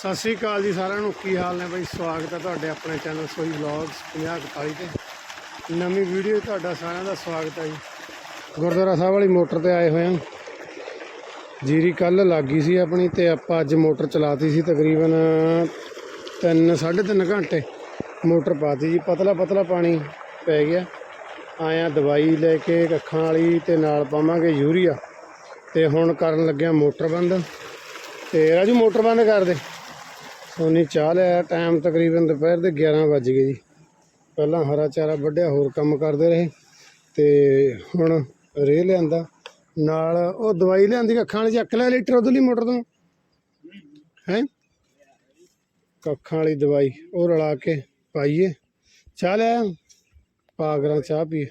ਸਤਿ ਸ੍ਰੀ ਅਕਾਲ ਜੀ ਸਾਰਿਆਂ ਨੂੰ। ਕੀ ਹਾਲ ਨੇ ਬਈ? ਸਵਾਗਤ ਹੈ ਤੁਹਾਡੇ ਆਪਣੇ ਚੈਨਲ ਸੋਈ ਵਲੌਗਸ 5041 ਤੇ। ਨਵੀਂ ਵੀਡੀਓ 'ਚ ਤੁਹਾਡਾ ਸਾਰਿਆਂ ਦਾ ਸਵਾਗਤ ਹੈ ਜੀ। ਗੁਰਦੁਆਰਾ ਸਾਹਿਬ ਵਾਲੀ ਮੋਟਰ ਤੇ ਆਏ ਹੋਏ ਹਾਂ। ਜੀਰੀ ਕੱਲ ਲੱਗੀ ਸੀ ਆਪਣੀ ਤੇ ਆਪਾਂ ਅੱਜ ਮੋਟਰ ਚਲਾਤੀ ਸੀ ਤਕਰੀਬਨ 3 3.5 ਘੰਟੇ ਮੋਟਰ ਪਾਤੀ ਜੀ। ਪਤਲਾ ਪਤਲਾ ਪਾਣੀ ਪੈ ਗਿਆ। ਆਇਆ ਦਵਾਈ ਲੈ ਕੇ ਅੱਖਾਂ ਵਾਲੀ ਤੇ ਨਾਲ ਪਾਵਾਂਗੇ ਯੂਰੀਆ। ਤੇ ਹੁਣ ਕਰਨ ਲੱਗਿਆ ਮੋਟਰ ਬੰਦ। ਤੇ ਰਾਜੂ ਮੋਟਰ ਬੰਦ ਕਰ ਦੇ। ਸੋਨੀ ਚਾਹ ਲਿਆ ਟਾਈਮ ਤਕਰੀਬਨ ਦੁਪਹਿਰ ਦੇ 11 ਵੱਜ ਗਏ ਜੀ। ਪਹਿਲਾਂ ਹਰਾ ਚਾਰਾ ਵੱਢਿਆ ਹੋਰ ਕੰਮ ਕਰਦੇ ਰਹੇ ਤੇ ਹੁਣ ਰੇ ਲਿਆਂਦਾ। ਨਾਲ ਉਹ ਦਵਾਈ ਲਿਆਂਦੀ ਅੱਖਾਂ ਵਾਲੀ ਚੱਕ ਲੈ ਲੀਟਰ ਉਧਰਲੀ ਮੋਟਰ ਤੋਂ। ਹੈ? ਅੱਖਾਂ ਵਾਲੀ ਦਵਾਈ ਉਹ ਰਲਾ ਕੇ ਪਾਈਏ। ਚਾਹ ਲਿਆ ਪਾ ਕਰਾਂ ਚਾਹ ਪੀਏ।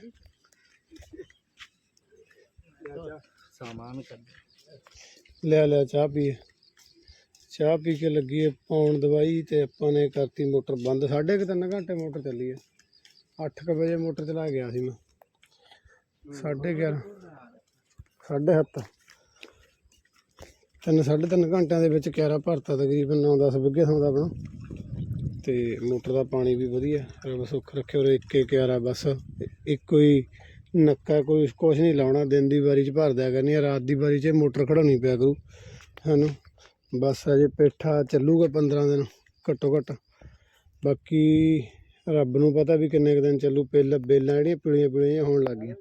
ਸਾਮਾਨ ਕਰ ਲਿਆ ਲਿਆ ਚਾਹ ਪੀਏ। ਚਾਹ ਪੀ ਕੇ ਲੱਗੀ ਹੈ ਪਾਉਣ ਦਵਾਈ ਤੇ ਆਪਾਂ ਨੇ ਕਰਤੀ ਮੋਟਰ ਬੰਦ। ਸਾਢੇ ਕੁ ਤਿੰਨ ਘੰਟੇ ਮੋਟਰ ਚੱਲੀ ਹੈ 8 ਵਜੇ ਮੋਟਰ ਚਲਾ ਗਿਆ ਸੀ ਮੈਂ। ਸਾਢੇ 11 ਸਾਢੇ ਸੱਤ। ਤਿੰਨ, ਸਾਢੇ ਤਿੰਨ ਘੰਟਿਆਂ ਦੇ ਵਿੱਚ ਕਿਆਰਾ ਭਰਤਾ ਤਕਰੀਬਨ 9-10 ਵਿੱਗੇ ਸੌਂਦਾ ਆਪਣਾ। ਤੇ ਮੋਟਰ ਦਾ ਪਾਣੀ ਵੀ ਵਧੀਆ, ਰੱਬ ਸੁੱਖ ਰੱਖੇ ਔਰ ਇੱਕ ਕਿਆਰਾ ਬਸ। ਇੱਕੋ ਹੀ ਨੱਕਾ ਕੋਈ ਕੁਛ ਨਹੀਂ ਲਾਉਣਾ, ਦਿਨ ਦੀ ਵਾਰੀ ਚ ਭਰ ਦਿਆ ਕਰਨੀ ਆ ਰਾਤ ਦੀ ਵਾਰੀ ਚ ਮੋਟਰ ਖੜਾਉਣੀ ਪਿਆ ਕਰੂ। ਸਾਨੂੰ ਬਸ ਅਜੇ ਪੇਠਾ ਚੱਲੂਗਾ 15 ਦਿਨ, ਘੱਟੋ ਘੱਟ। ਬਾਕੀ ਰੱਬ ਨੂੰ ਪਤਾ ਵੀ ਕਿੰਨੇ ਕੁ ਦਿਨ ਚੱਲੂ, ਪਿੱਲ, ਬੇਲਾਂ ਜਿਹੜੀਆਂ ਪੀਲੀਆਂ ਪੀਲੀਆਂ ਹੋਣ ਲੱਗ ਗਈਆਂ।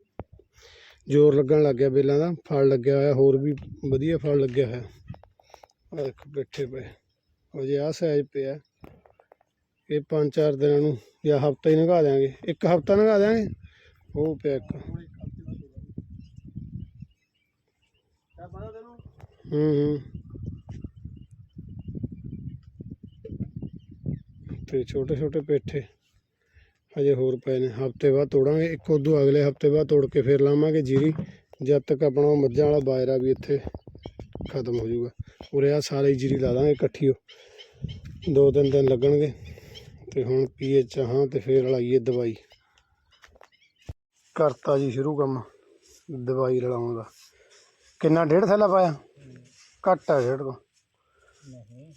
ਜ਼ੋਰ ਲੱਗਣ ਲੱਗ ਗਿਆ ਬੇਲਾਂ ਦਾ, ਫਲ ਲੱਗਿਆ ਹੋਇਆ, ਹੋਰ ਵੀ ਵਧੀਆ ਫਲ ਲੱਗਿਆ ਹੋਇਆ। ਆਹ ਦੇਖੋ ਬੈਠੇ ਪਏ, ਉਹ ਜੇ ਆਹ ਸਾਈਜ਼ ਪਿਆ ਇਹ ਪੰਜ ਚਾਰ ਦਿਨਾਂ ਨੂੰ ਜਾਂ ਹਫਤਾ ਹੀ ਲੰਘਾ ਦਿਆਂਗੇ। ਇੱਕ ਹਫਤਾ ਲੰਘਾ ਦਿਆਂਗੇ? ਉਹ ਪਿਆ ਇੱਕ। ਹੂੰ ਹੂੰ। ਤੇ ਛੋਟੇ ਛੋਟੇ ਪੇਠੇ। ਹਜੇ ਹੋਰ ਪਏ ਨੇ। ਹਫ਼ਤੇ ਬਾਅਦ ਤੋੜਾਂਗੇ। ਇੱਕ ਉਦੋਂ ਅਗਲੇ ਹਫ਼ਤੇ ਬਾਅਦ ਤੋੜ ਕੇ ਫੇਰ ਲਾਵਾਂਗੇ ਜੀਰੀ। ਜਦ ਤੱਕ ਆਪਣਾ ਮੱਝਾਂ ਵਾਲਾ ਬਾਜਰਾ ਵੀ ਇੱਥੇ ਖਤਮ ਹੋ ਜਾਊਗਾ। ਉਰੇ ਆ ਸਾਰੇ ਜੀਰੀ ਲਾ ਦਾਂਗੇ ਇਕੱਠੀ ਦੋ ਤਿੰਨ ਦਿਨ ਲੱਗਣਗੇ। ਤੇ ਹੁਣ ਪੀਏ ਚਾਹਾਂ ਤੇ ਫੇਰ ਲਾਈਏ ਦਵਾਈ। ਕਰਤਾ ਜੀ ਸ਼ੁਰੂ ਕੰਮ ਦਵਾਈ ਰਲਾਉਣ ਦਾ। ਕਿੰਨਾ ਡੇਢ ਥੈਲਾ ਪਾਇਆ? ਘੱਟ ਆ ਡੇਢ ਤੋਂ ਨਹੀਂ।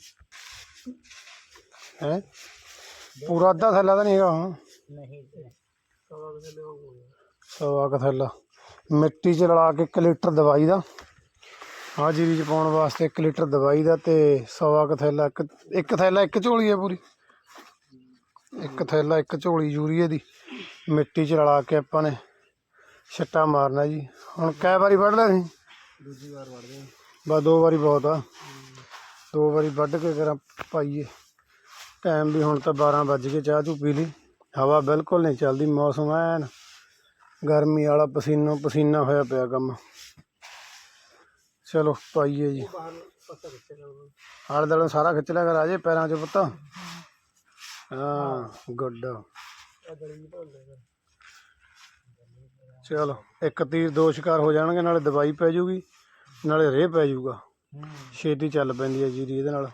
ਹੈ? ਪੂਰਾ ਅੱਧਾ ਥੈਲਾ ਤਾਂ ਨਹੀਂ ਹੈਗਾ ਹੁਣ। ਨਹੀਂ ਸਵਾ ਕੁ ਥੈਲਾ ਮਿੱਟੀ 'ਚ ਰਲਾ ਕੇ 1 ਲੀਟਰ ਦਵਾਈ ਦਾ। ਆਹ ਜੀਰੀ 'ਚ ਪਾਉਣ ਵਾਸਤੇ 1 ਲੀਟਰ ਦਵਾਈ ਦਾ ਤੇ ਸਵਾ ਕੁ ਥੈਲਾ ਇੱਕ ਇੱਕ ਥੈਲਾ ਇੱਕ ਝੋਲੀ ਹੈ ਪੂਰੀ। ਇੱਕ ਥੈਲਾ ਇੱਕ ਝੋਲੀ ਯੂਰੀਏ ਦੀ। ਮਿੱਟੀ 'ਚ ਰਲਾ ਕੇ ਆਪਾਂ ਨੇ ਛੱਟਾ ਮਾਰਨਾ ਜੀ। ਹੁਣ ਕਈ ਵਾਰੀ ਵੱਢ ਲਿਆ ਸੀ। ਦੂਜੀ ਵਾਰ ਵੜਦੇ ਆ। ਬਸ ਦੋ ਵਾਰੀ ਬਹੁਤ ਆ। ਦੋ ਵਾਰੀ ਵੱਢ ਕੇ ਕਰਾਂ ਪਾਈਏ। ਟਾਈਮ ਵੀ ਹੁਣ ਤਾਂ 12 ਵੱਜ ਗਏ ਚਾਹ ਚੂ ਪੀ ਲਈ। ਹਵਾ ਬਿਲਕੁਲ ਨਹੀਂ ਚੱਲਦੀ ਮੌਸਮ ਐਨ ਗਰਮੀ ਵਾਲਾ ਪਸੀਨੋ ਪਸੀਨਾ ਹੋਇਆ ਪਿਆ ਕੰਮ। ਚਲੋ ਪਾਈਏ ਜੀ। ਆਲੇ ਦੁਆਲੇ ਸਾਰਾ ਖਿੱਚ ਲਿਆ ਕਰ ਆਜੇ ਪੈਰਾਂ 'ਚ ਪੁੱਤ। ਹਾਂ ਗੁੱਡ। ਚਲੋ ਇੱਕ ਤੀਰ ਦੋ ਸ਼ਿਕਾਰ ਹੋ ਜਾਣਗੇ ਨਾਲੇ ਦਵਾਈ ਪੈ ਜੂਗੀ ਨਾਲੇ ਰੇਹ ਪੈ ਜੂਗਾ। ਛੇਤੀ ਚੱਲ ਪੈਂਦੀ ਹੈ ਜੀਰੀ ਇਹਦੇ ਨਾਲ।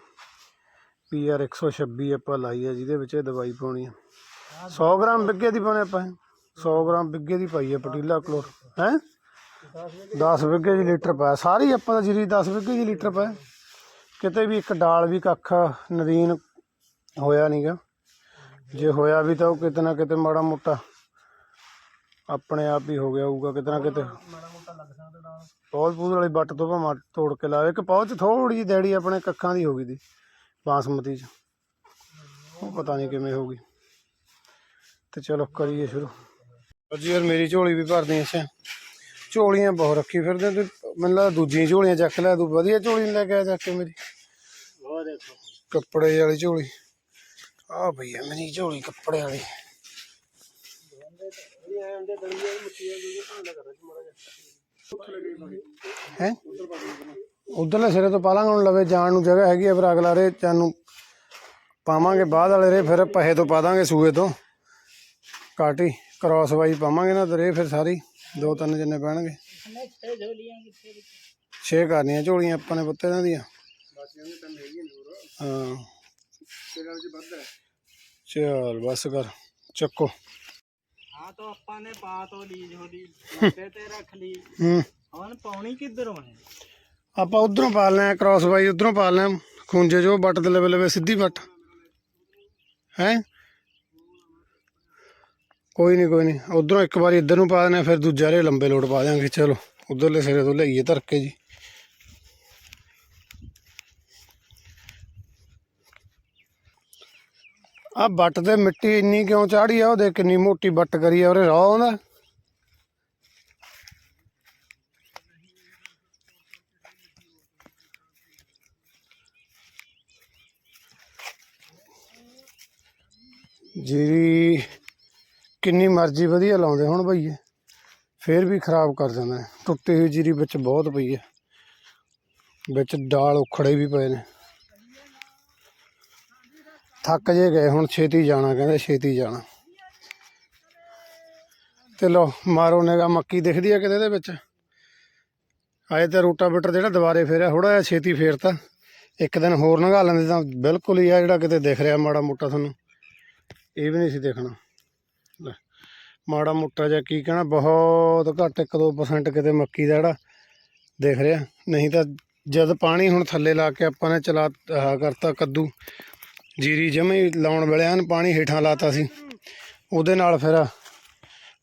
ਪੀਆਰ 126 ਆਪਾਂ ਲਾਈ ਹੈ ਜਿਹਦੇ ਵਿੱਚ ਇਹ ਦਵਾਈ ਪਾਉਣੀ ਆ। 100 ਗ੍ਰਾਮ ਬਿੱਗੇ ਦੀ ਪਾਉਣੇ ਆਪਾਂ 100 ਗ੍ਰਾਮ ਬਿੱਗੇ ਦੀ ਪਾਈ ਹੈ ਪਟੀਲਾ, ਕਲੋਰ। ਹੈ? 10 ਬਿੱਗੇ ਦੀ ਲੀਟਰ ਪਾਇਆ। ਸਾਰੀ ਆਪਾਂ ਦਾ ਜੀਰੀ 10 ਬਿੱਗੇ ਦੀ ਲੀਟਰ ਪਾਇਆ। ਕਿਤੇ ਵੀ ਇੱਕ ਡਾਲ ਵੀ ਕੱਖ ਨਦੀਨ ਹੋਇਆ ਨਹੀਂਗਾ ਜੇ ਹੋਇਆ ਵੀ ਤਾਂ ਉਹ ਕਿਤੇ ਨਾ ਕਿਤੇ ਮਾੜਾ ਮੋਟਾ ਆਪਣੇ ਆਪ ਹੀ ਹੋ ਗਿਆ ਹੋਊਗਾ, ਕਿਤੇ ਨਾ ਕਿਤੇ। ਮਾੜਾ ਪੌਦ ਪੂਦ ਵਾਲੀ ਬੱਟ ਤੋਂ ਭਾਵੇਂ ਤੋੜ ਕੇ ਲਾਵੇ। ਇੱਕ ਪੌਦ ਚ ਥੋੜੀ ਜਿਹੀ ਡੈੜੀ ਆਪਣੇ ਕੱਖਾਂ ਦੀ ਹੋ ਗਈ ਦੀ। ਬਾਸਮਤੀ ਚ। ਉਹ ਪਤਾ ਨਹੀਂ ਕਿਵੇਂ ਹੋ ਗਈ। ਤੇ ਚਲੋ ਕਰੀਏ ਸ਼ੁਰੂ। ਜੀ ਯਾਰ ਮੇਰੀ ਝੋਲੀ ਵੀ ਭਰਦੀ ਅੱਛਾ ਝੋਲੀਆਂ ਬਹੁਤ ਰੱਖੀ ਫਿਰਦੇ ਤੇ ਮੈਨੂੰ ਲੱਗਦਾ ਦੂਜੀਆਂ ਝੋਲੀਆਂ ਚੱਕ ਲੈ, ਤੂੰ ਵਧੀਆ ਝੋਲੀ ਨੀ ਲੈ ਕੇ ਆ ਚੱਕ ਕੇ ਮੇਰੀ। ਉਹ ਦੇਖੋ ਕੱਪੜੇ ਵਾਲੀ ਝੋਲੀ। ਆ ਭਈ ਆ ਮੇਰੀ ਝੋਲੀ ਕੱਪੜੇ ਵਾਲੀ। ਇਹ ਹੈ? ਉਧਰਲੇ ਸਿਰੇ ਤੋਂ ਪਾਲਾਂਗੇ ਹੁਣ ਲਵੇ ਜਾਣ ਨੂੰ ਜਗ੍ਹਾ ਹੈਗੀ ਆ ਫਿਰ ਅਗਲਾ ਰੇ ਚਾਨੂੰ ਪਾਵਾਂਗੇ ਬਾਅਦ ਵਾਲੇ ਰੇ ਫਿਰ ਪਹੇ ਤੋਂ ਪਾ ਦਾਂਗੇ ਸੂਏ ਤੋਂ। ਕਾਟੀ ਕ੍ਰਾਸ ਵਾਈ ਪਾਵਾਂਗੇ ਨਾ ਤੇ ਰੇ ਫਿਰ ਸਾਰੀ ਦੋ ਤਿੰਨ ਜਿੰਨੇ ਪੈਣਗੇ। ਛੇ ਝੋਲੀਆਂ ਕਿੱਥੇ ਛੇ ਕਰਨੀਆਂ ਝੋਲੀਆਂ ਆਪਾਂ ਨੇ ਪੁੱਤੇ ਇਹਨਾਂ ਦੀਆਂ। ਹਾਂ। ਹੈ। ਚਲ ਬਸ ਕਰ ਚੱਕੋ। ਹਾਂ ਤਾਂ ਆਪਾਂ ਨੇ ਪਾ ਤੋਂ ਲੀਜ ਹੋਦੀ ਮੱਥੇ ਤੇ ਰੱਖ ਲਈ। ਹੂੰ। ਹੁਣ ਪਾਉਣੀ ਕਿੱਧਰ ਹੋਣੀ ਆਪਾਂ ਉਧਰੋਂ ਪਾਲਣਾ ਕ੍ਰਾਸ ਵਾਈ ਉਧਰੋਂ ਲਿਆ ਖੁੰਝੇ ਜੋ ਬੱਟ ਦੇ ਲਵੇ ਲਵੇ ਸਿੱਧੀ ਬੱਟ ਹੈ? ਕੋਈ ਨਹੀਂ ਕੋਈ ਨਹੀਂ ਉਧਰੋਂ ਇੱਕ ਵਾਰੀ ਇੱਧਰ ਨੂੰ ਪਾ ਦੇਣਾ ਫਿਰ ਦੂਜਾ ਰੇ ਲੰਬੇ ਲੋਟ ਪਾ ਦਿਆਂਗੇ। ਚਲੋ, ਉਧਰਲੇ ਸਿਰੇ ਤੋਂ ਲਈਏ ਧਰ ਕੇ ਜੀ। ਆ ਬੱਟ ਤੇ ਮਿੱਟੀ ਇੰਨੀ ਕਿਉਂ ਚਾੜੀ ਆ? ਉਹ ਦੇ ਕਿੰਨੀ ਮੋਟੀ ਬੱਟ ਕਰੀ ਆ? ਉਹਰੇ ਰਾਹ ਆਉਂਦਾ ਜੀਰੀ ਕਿੰਨੀ ਮਰਜ਼ੀ ਵਧੀਆ ਲਾਉਂਦੇ ਹੁਣ ਭਈਏ ਫੇਰ ਵੀ ਖਰਾਬ ਕਰ ਜਾਂਦਾ ਟੁੱਟੀ ਹੋਈ ਜੀਰੀ ਵਿੱਚ ਬਹੁਤ ਪਈ ਹੈ। ਵਿੱਚ ਡਾਲ ਉਖੜੇ ਵੀ ਪਏ ਨੇ। ਥੱਕ ਜੇ ਗਏ ਹੁਣ ਛੇਤੀ ਜਾਣਾ, ਕਹਿੰਦੇ ਛੇਤੀ ਜਾਣਾ। ਤੇ ਲੋ ਮਾਰੋ ਨੇਗਾ ਮੱਕੀ ਦਿਖਦੀ ਆ ਕਿਤੇ ਇਹਦੇ ਵਿੱਚ? ਆਏ ਤੇ ਰੋਟਾਵੇਟਰ ਜਿਹੜਾ ਦੁਬਾਰੇ ਫੇਰਿਆ ਥੋੜਾ ਜਿਹਾ ਛੇਤੀ ਫੇਰਤਾ। ਇੱਕ ਦਿਨ ਹੋਰ ਨਗਾ ਲੈਂਦੇ ਤਾਂ ਬਿਲਕੁਲ ਹੀ ਆ ਜਿਹੜਾ ਕਿਤੇ ਦਿਖ ਰਿਹਾ, ਮਾੜਾ ਮੋਟਾ ਤੁਹਾਨੂੰ। ਇਹ ਵੀ ਨਹੀਂ ਸੀ ਦੇਖਣਾ। ਲੈ, ਮਾੜਾ ਮੋਟਾ ਜਿਹਾ ਕੀ ਕਹਿਣਾ ਬਹੁਤ ਘੱਟ 1-2% ਕਿਤੇ ਮੱਕੀ ਦਾ ਜਿਹੜਾ ਦੇਖ ਰਿਹਾ। ਨਹੀਂ ਤਾਂ ਜਦ ਪਾਣੀ ਹੁਣ ਥੱਲੇ ਲਾ ਕੇ ਆਪਾਂ ਨੇ ਚਲਾ ਕਰਤਾ ਕੱਦੂ ਜੀਰੀ ਜਮੇ ਲਾਉਣ ਵੇਲੇ ਐਨ ਪਾਣੀ ਹੇਠਾਂ ਲਾਤਾ ਸੀ। ਉਹਦੇ ਨਾਲ ਫਿਰ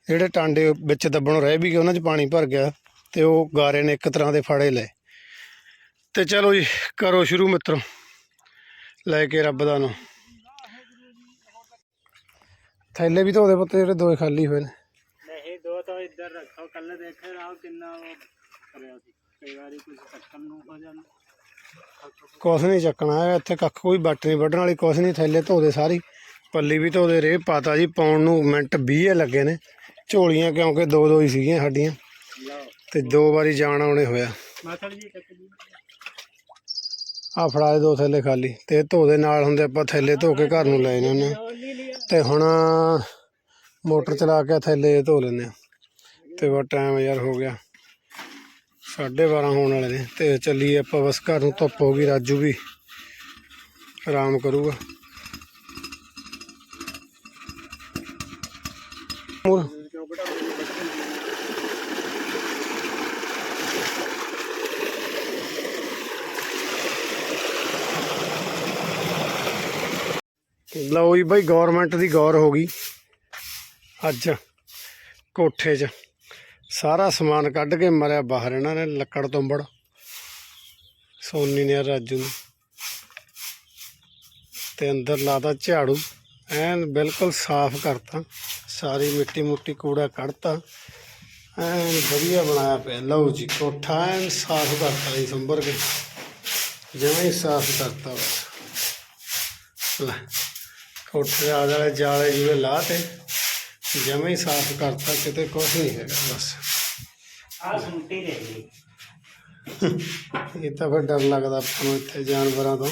ਜਿਹੜੇ ਟਾਂਡੇ ਵਿੱਚ ਦੱਬਣ ਰਹਿ ਵੀ ਗਏ ਉਹਨਾਂ 'ਚ ਪਾਣੀ ਭਰ ਗਿਆ ਤੇ ਉਹ ਗਾਰੇ ਨੇ ਇੱਕ ਤਰ੍ਹਾਂ ਦੇ ਫਾੜੇ ਲਏ। ਤੇ ਚਲੋ ਜੀ ਕਰੋ ਸ਼ੁਰੂ ਮਿੱਤਰੋ ਲੈ ਕੇ ਰੱਬ ਦਾ ਨਾਮ। ਥੈਲੇ ਵੀ ਧੋਦੇ ਪੁੱਤ ਜਿਹੜੇ ਦੋਏ ਖਾਲੀ ਹੋਏ ਨੇ। ਨਹੀਂ ਦੋ ਤਾਂ ਇੱਧਰ ਰੱਖੋ ਕੱਲ ਦੇਖੇ ਰਾਹ ਕਿੰਨਾ ਉਹ ਕਰਿਆ ਸੀ। ਕਈ ਵਾਰੀ ਕੁਝ ਚੱਕਣ ਨੂੰ ਹੋ ਜਾਂਦਾ ਕੁਛ ਨਹੀਂ ਚੱਕਣਾ ਹੈਗਾ ਇੱਥੇ ਕੱਖ ਕੋਈ ਬੱਟ ਨਹੀਂ ਵੱਢਣ ਵਾਲੀ ਕੁਛ ਨਹੀਂ ਥੈਲੇ ਧੋਦੇ ਸਾਰੀ। ਪੱਲੀ ਵੀ ਧੋਦੇ ਰੇ ਪਾਤਾ ਜੀ ਪਾਉਣ ਨੂੰ ਮਿੰਟ 20 ਲੱਗੇ ਨੇ। ਝੋਲੀਆਂ ਕਿਉਂਕਿ ਦੋ ਦੋ ਹੀ ਸੀਗੀਆਂ ਸਾਡੀਆਂ ਤੇ ਦੋ ਵਾਰੀ ਜਾਣ ਆਉਣੇ ਹੋਇਆ। ਆ ਫੜਾ ਦੇ ਦੋ ਥੈਲੇ ਖਾਲੀ ਤੇ ਧੋ ਦੇ ਨਾਲ ਹੁੰਦੇ ਆਪਾਂ ਥੈਲੇ ਧੋ ਕੇ ਘਰ ਨੂੰ ਲੈ ਜਾਂਦੇ ਹੁੰਦੇ ਤੇ ਹੁਣ ਮੋਟਰ ਚਲਾ ਕੇ ਥੈਲੇ ਧੋ ਲੈਂਦੇ ਆ। ਤੇ ਬਸ ਟਾਈਮ ਯਾਰ ਹੋ ਗਿਆ। 12:30 ਹੋਣ ਵਾਲੇ ਨੇ ਤੇ ਚੱਲੀਏ ਆਪਾਂ ਬਸ ਘਰ ਨੂੰ, ਧੁੱਪ ਹੋ ਗਈ, ਰਾਜੂ ਵੀ ਆਰਾਮ ਕਰੂਗਾ। ਹੋਰ? ਲਓ ਜੀ ਬਾਈ ਗਵਰਨਮੈਂਟ ਦੀ ਗੌਰ ਹੋ ਗਈ। ਅੱਜ ਕੋਠੇ 'ਚ ਸਾਰਾ ਸਮਾਨ ਕੱਢ ਕੇ ਮਰਿਆ ਬਾਹਰ ਇਹਨਾਂ ਨੇ, ਲੱਕੜ ਤੁੰਬੜ, ਸੋਨੀ ਨੇ, ਰਾਜੂ ਨੂੰ। ਤੇ ਅੰਦਰ ਲਾਦਾ ਝਾੜੂ, ਐਨ ਬਿਲਕੁਲ ਸਾਫ਼ ਕਰਤਾ, ਸਾਰੀ ਮਿੱਟੀ ਮੁੱਟੀ ਕੂੜਾ ਕੱਢਤਾ। ਐਨ ਵਧੀਆ ਬਣਾਇਆ ਪਿਆ। ਲਓ ਜੀ, ਕੋਠਾ ਐਨ ਸਾਫ਼ ਕਰਤਾ ਜੀ, ਸੰਭਰ ਕੇ। ਜਿਵੇਂ ਹੀ ਸਾਫ਼ ਕਰਤਾ ਬਸ। ਲੈ। ਕੋਠੇ ਦੇ ਆਲੇ ਦੁਆਲੇ ਜਾਲੇ ਜੂਲੇ ਲਾ ਤੇ ਜਮੇ ਹੀ ਸਾਫ਼ ਕਰਤਾ ਕਿਤੇ ਕੁਛ ਨਹੀਂ ਹੈਗਾ ਬਸ। ਆ ਰਹਿ ਗਈ ਇਹ ਤਾਂ ਫਿਰ ਡਰ ਲੱਗਦਾ ਆਪਾਂ ਨੂੰ ਇੱਥੇ ਜਾਨਵਰਾਂ ਤੋਂ।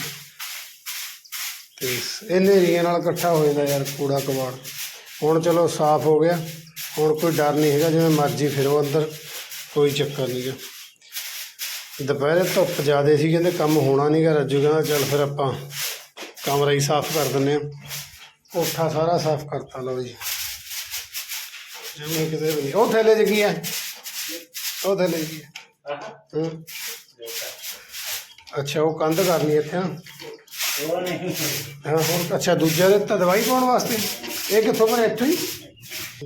ਤੇ ਇਹ ਹਨੇਰੀਆਂ ਨਾਲ ਇਕੱਠਾ ਹੋ ਜਾਂਦਾ ਯਾਰ ਕੂੜਾ ਕਬਾੜ। ਹੁਣ ਚਲੋ ਸਾਫ਼ ਹੋ ਗਿਆ। ਹੁਣ ਕੋਈ ਡਰ ਨਹੀਂ ਹੈਗਾ ਜਿਵੇਂ ਮਰਜ਼ੀ ਫਿਰੋ ਅੰਦਰ ਕੋਈ ਚੱਕਰ ਨਹੀਂ ਗਾ। ਦੁਪਹਿਰੇ ਧੁੱਪ ਜ਼ਿਆਦੇ ਸੀ ਕਹਿੰਦੇ ਕੰਮ ਹੋਣਾ ਨਹੀਂਗਾ ਰੱਜੂ ਕਹਿੰਦਾ ਚੱਲ ਫਿਰ ਆਪਾਂ ਕਮਰਾ ਹੀ ਸਾਫ਼ ਕਰ ਦਿੰਨੇ ਆ ਕੋਠਾ ਸਾਰਾ ਸਾਫ਼ ਕਰਤਾ ਲਓ ਜੀ। ਜਿਵੇਂ ਕਿਤੇ ਵੀ ਨਹੀਂ ਉਹ ਥੈਲੇ 'ਚ ਕੀ ਹੈ ਉਹ ਥੈਲੇ 'ਚ ਕੀ ਹੈ ਹੂੰ। ਅੱਛਾ, ਉਹ ਕੰਧ ਕਰਨੀ ਇੱਥੇ ਨਾ। ਹਾਂ, ਹੋਰ ਅੱਛਾ, ਦੂਜਾ ਦਿੱਤਾ, ਦਵਾਈ ਪਾਉਣ ਵਾਸਤੇ? ਇਹ ਕਿੱਥੋਂ ਬਣੇ ਇੱਥੋਂ ਹੀ?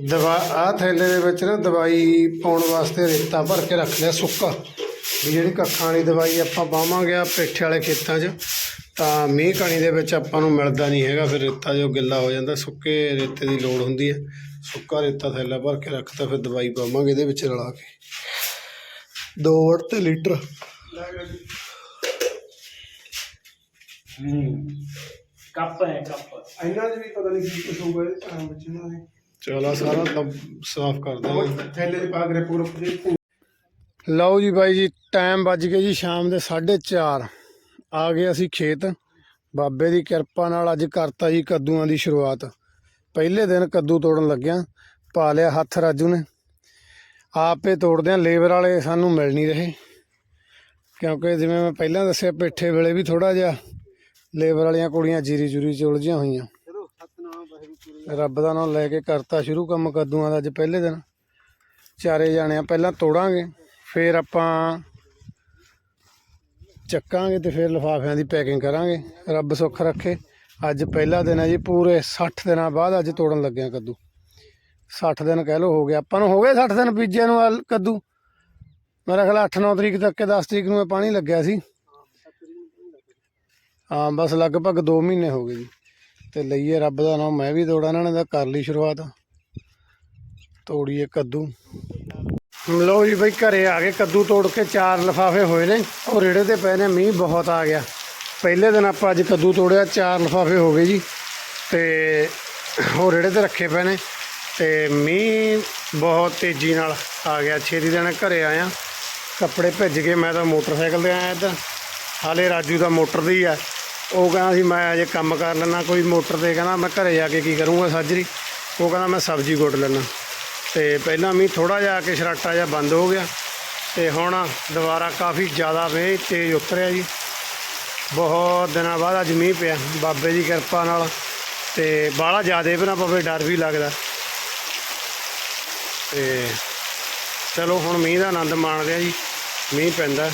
ਦਵਾ ਆ ਥੈਲੇ ਦੇ ਵਿੱਚ ਨਾ ਦਵਾਈ ਪਾਉਣ ਵਾਸਤੇ ਰੇਤਾ ਭਰ ਕੇ ਰੱਖ ਲਿਆ ਸੁੱਕਾ। ਵੀ ਜਿਹੜੀ ਕੱਖਾਂ ਵਾਲੀ ਦਵਾਈ ਆਪਾਂ ਪਾਵਾਂਗੇ ਆ ਪੇਠੇ ਵਾਲੇ ਖੇਤਾਂ 'ਚ ਤਾਂ ਮੀਂਹ ਕਣੀ ਦੇ ਵਿੱਚ ਆਪਾਂ ਨੂੰ ਮਿਲਦਾ ਨਹੀਂ ਹੈਗਾ ਫਿਰ ਰੇਤਾ ਜੋ ਗਿੱਲਾ ਹੋ ਜਾਂਦਾ ਸੁੱਕੇ ਰੇਤੇ ਦੀ ਲੋੜ ਹੁੰਦੀ ਹੈ। ਸੁੱਕਾ ਰੇਤਾ ਥੈਲਾ ਭਰ ਕੇ ਰੱਖਤਾ ਫਿਰ ਦਵਾਈ ਪਾਵਾਂਗੇ ਇਹਦੇ ਵਿੱਚ ਰਲਾ ਕੇ। 2 ਵਟ ਤੇ ਲੀਟਰ। ਹੂੰ। ਕੱਪ ਹੈ ਕੱਪ। ਇਹਨਾਂ ਦੇ ਵੀ ਪਤਾ ਨਹੀਂ ਕੀ ਕੁਝ ਹੋਊਗਾ ਇਹਦੇ ਟਾਈਮ ਵਿੱਚ ਇਹਨਾਂ ਦੇ। ਚਲੋ ਸਾਰਾ ਦਬ ਸਾਫ਼ ਕਰ ਦਾਂਗੇ ਥੈਲੇ ਦੇ ਪਾ ਕੇ ਪੂਰਾ ਲਓ ਜੀ ਬਾਈ ਜੀ ਟਾਈਮ ਵੱਜ ਗਿਆ ਜੀ ਸ਼ਾਮ ਦੇ 4:30 ਆ ਗਏ ਅਸੀਂ ਖੇਤ। ਬਾਬੇ ਦੀ ਕਿਰਪਾ ਨਾਲ ਅੱਜ ਕਰਤਾ ਜੀ ਕੱਦੂਆਂ ਦੀ ਸ਼ੁਰੂਆਤ। ਪਹਿਲੇ ਦਿਨ ਕੱਦੂ ਤੋੜਨ ਲੱਗਿਆ ਪਾ ਲਿਆ ਹੱਥ ਰਾਜੂ ਨੇ। ਆਪੇ ਤੋੜਦੇ ਆ ਲੇਬਰ ਵਾਲੇ ਸਾਨੂੰ ਮਿਲ ਨਹੀਂ ਰਹੇ। ਕਿਉਂਕਿ ਜਿਵੇਂ ਮੈਂ ਪਹਿਲਾਂ ਦੱਸਿਆ ਪੇਠੇ ਵੇਲੇ ਵੀ ਥੋੜਾ ਜਿਹਾ ਲੇਬਰ ਵਾਲੀਆਂ ਕੁੜੀਆਂ ਜੀਰੀ ਜੂਰੀ ਚ ਉਲਝੀਆਂ ਹੋਈਆਂ। ਰੱਬ ਦਾ ਨਾਮ ਲੈ ਕੇ ਕਰਤਾ ਸ਼ੁਰੂ ਕੰਮ ਕੱਦੂਆਂ ਦਾ ਅੱਜ ਪਹਿਲੇ ਦਿਨ। ਚਾਰੇ ਜਾਣੇ ਆ ਪਹਿਲਾਂ ਤੋੜਾਂਗੇ ਫੇਰ ਆਪਾਂ ਚੱਕਾਂਗੇ ਤੇ ਫਿਰ ਲਿਫਾਫਿਆਂ ਦੀ ਪੈਕਿੰਗ ਕਰਾਂਗੇ। ਰੱਬ ਸੁੱਖ ਰੱਖੇ। ਅੱਜ ਪਹਿਲਾ ਦਿਨ ਹੈ ਜੀ, ਪੂਰੇ 60 ਦਿਨਾਂ ਬਾਅਦ ਅੱਜ ਤੋੜਨ ਲੱਗਿਆ ਕੱਦੂ। 60 ਦਿਨ ਕਹਿ ਲਓ ਹੋ ਗਿਆ। ਆਪਾਂ ਨੂੰ ਹੋ ਗਏ 60 ਦਿਨ ਬੀਜੇ ਨੂੰ ਕੱਦੂ? ਮੇਰਾ ਖਿਆਲ 8-9 ਤਰੀਕ ਤੱਕ ਕੇ 10 ਤਰੀਕ ਨੂੰ ਇਹ ਪਾਣੀ ਲੱਗਿਆ ਸੀ। ਹਾਂ, ਬਸ ਲਗਭਗ 2 ਮਹੀਨੇ ਹੋ ਗਏ ਜੀ। ਤੇ ਲਈਏ ਰੱਬ ਦਾ ਨਾਮ, ਮੈਂ ਵੀ ਤੋੜਾ ਇਹਨਾਂ ਨੇ ਤਾਂ ਕਰ ਲਈ ਸ਼ੁਰੂਆਤ। ਤੋੜੀਏ ਕੱਦੂ। ਲਓ ਜੀ ਬਈ ਘਰੇ ਆ ਗਏ, ਕੱਦੂ ਤੋੜ ਕੇ ਚਾਰ ਲਫਾਫੇ ਹੋਏ ਨੇ, ਉਹ ਰੇੜੇ ਤੇ ਪਏ ਨੇ, ਮੀਂਹ ਬਹੁਤ ਆ ਗਿਆ। ਪਹਿਲੇ ਦਿਨ ਆਪਾਂ ਅੱਜ ਕੱਦੂ ਤੋੜਿਆ, ਚਾਰ ਲਫਾਫੇ ਹੋ ਗਏ ਜੀ, ਤੇ ਉਹ ਰੇੜੇ ਤੇ ਰੱਖੇ ਪਏ ਨੇ, ਤੇ ਮੀਂਹ ਬਹੁਤ ਤੇਜ਼ੀ ਨਾਲ ਆ ਗਿਆ। ਛੇਤੀ ਦਿਨ ਘਰੇ ਆਇਆ, ਕੱਪੜੇ ਭਿੱਜ ਗਏ, ਮੈਂ ਤਾਂ ਮੋਟਰਸਾਈਕਲ ਤੇ ਆਇਆ ਇੱਧਰ। ਹਾਲੇ ਰਾਜੂ ਦਾ ਮੋਟਰ ਦੀ ਆ, ਉਹ ਕਹਿੰਦਾ ਸੀ, ਮੈਂ ਅਜੇ ਕੰਮ ਕਰ ਲੈਣਾ ਕੋਈ ਮੋਟਰ ਤੇ, ਕਹਿੰਦਾ ਮੈਂ ਘਰੇ ਜਾ ਕੇ ਕੀ ਕਰੂੰਗਾ, ਸਾਜਰੀ। ਉਹ ਕਹਿੰਦਾ, ਮੈਂ ਸਬਜ਼ੀ ਗੁੱਟ ਲੈਣਾ ਤੇ ਪਹਿਲਾਂ ਮੀਂਹ ਥੋੜਾ ਜਿਹਾ ਆ ਕੇ ਸ਼ਰਾਟਾ ਜਿਹਾ ਬੰਦ ਹੋ ਗਿਆ ਤੇ ਹੁਣ ਦੁਬਾਰਾ ਕਾਫੀ ਜ਼ਿਆਦਾ ਮੀਂਹ ਤੇਜ਼ ਉਤਰਿਆ ਜੀ। ਬਹੁਤ ਦਿਨਾਂ ਬਾਅਦ ਅੱਜ ਮੀਂਹ ਪਿਆ, ਬਾਬੇ ਦੀ ਕਿਰਪਾ ਨਾਲ ਤੇ ਬਾਹਲਾ ਜ਼ਿਆਦਾ ਵੀ ਨਾ ਪਵੇ, ਡਰ ਵੀ ਲੱਗਦਾ। ਤੇ ਚਲੋ ਹੁਣ ਮੀਂਹ ਦਾ ਆਨੰਦ ਮਾਣਦੇ ਆ ਜੀ, ਮੀਂਹ ਪੈਂਦਾ।